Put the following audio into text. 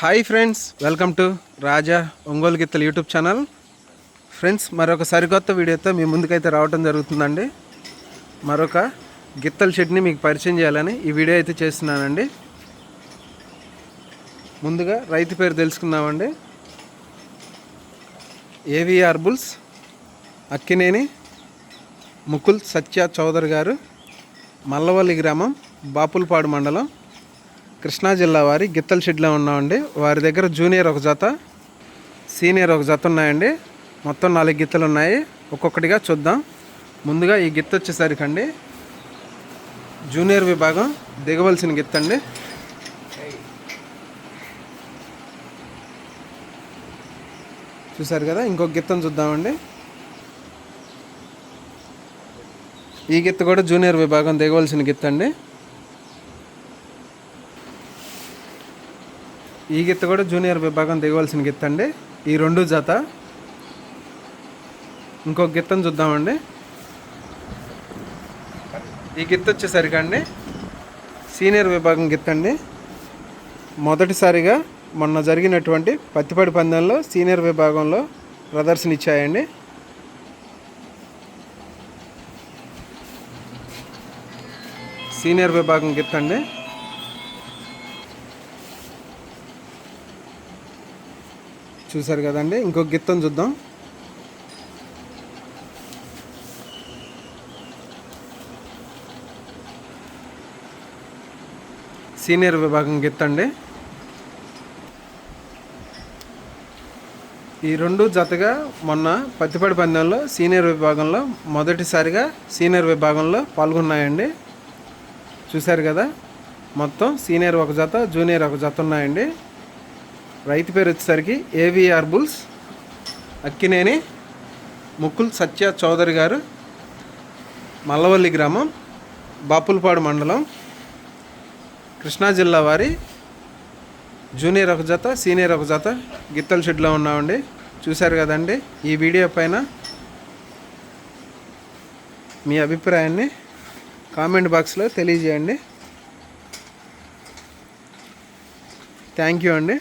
Hi friends welcome to Raja Ongole గిత్తలు YouTube channel friends మరొక సరికొత్త వీడియోతో మీ ముందుకైతే రావడం జరుగుతుందండి. మరొక గిత్తల షెడ్ని మీకు పరిచయం చేయాలని ఈ వీడియో అయితే చేస్తున్నానండి. ముందుగా రైతు పేరు తెలుసుకుందామండి. ఏవిఆర్ బుల్స్ అక్కినేని ముకుల్ సత్య చౌదరి గారు మల్లవల్లి గ్రామం బాపులపాడు మండలం కృష్ణా జిల్లా వారి గిత్తల షెడ్లో ఉన్నామండి. వారి దగ్గర జూనియర్ ఒక జత సీనియర్ ఒక జత ఉన్నాయండి. మొత్తం నాలుగు గిత్తలు ఉన్నాయి. ఒక్కొక్కటిగా చూద్దాం. ముందుగా ఈ గిత్త వచ్చేసరికి అండి. జూనియర్ విభాగం దిగవలసిన గిత్త అండి. చూసారు కదా? ఇంకొక గిత్తను చూద్దామండి. ఈ గిత్త కూడా జూనియర్ విభాగం దిగవలసిన గిత్త అండి. ఈ గిత్త కూడా జూనియర్ విభాగం దిగవలసిన గిత్త అండి. ఈ రెండు జత. ఇంకొక గిత్తను చూద్దామండి. ఈ గిత్త వచ్చేసరికి అండి సీనియర్ విభాగం గిత్త అండి. మొదటిసారిగా మొన్న జరిగినటువంటి పత్తిపడి పందెంలో సీనియర్ విభాగంలో ప్రదర్శన ఇచ్చాయండి. సీనియర్ విభాగం గిత్త చూసారు కదండి. ఇంకొక గిత్తం చూద్దాం. సీనియర్ విభాగం గిత్తండి. ఈ రెండు జతగా మొన్న పత్తిపడి పందెంలో సీనియర్ విభాగంలో మొదటిసారిగా సీనియర్ విభాగంలో పాల్గొన్నాయండి. చూశారు కదా? మొత్తం సీనియర్ ఒక జత జూనియర్ ఒక జత ఉన్నాయండి. రైతు పేరు వచ్చేసరికి ఏవిఆర్ బుల్స్ అక్కినేని ముకుల్ సత్య చౌదరి గారు మల్లవల్లి గ్రామం బాపులపాడు మండలం కృష్ణా జిల్లా వారి జూనియర్ ఒక జత సీనియర్ ఒక జత గిత్తల షెడ్లో ఉన్నామండి. చూశారు కదండి ఈ వీడియో పైన మీ అభిప్రాయాన్ని కామెంట్ బాక్స్లో తెలియజేయండి. థ్యాంక్ యూ అండి.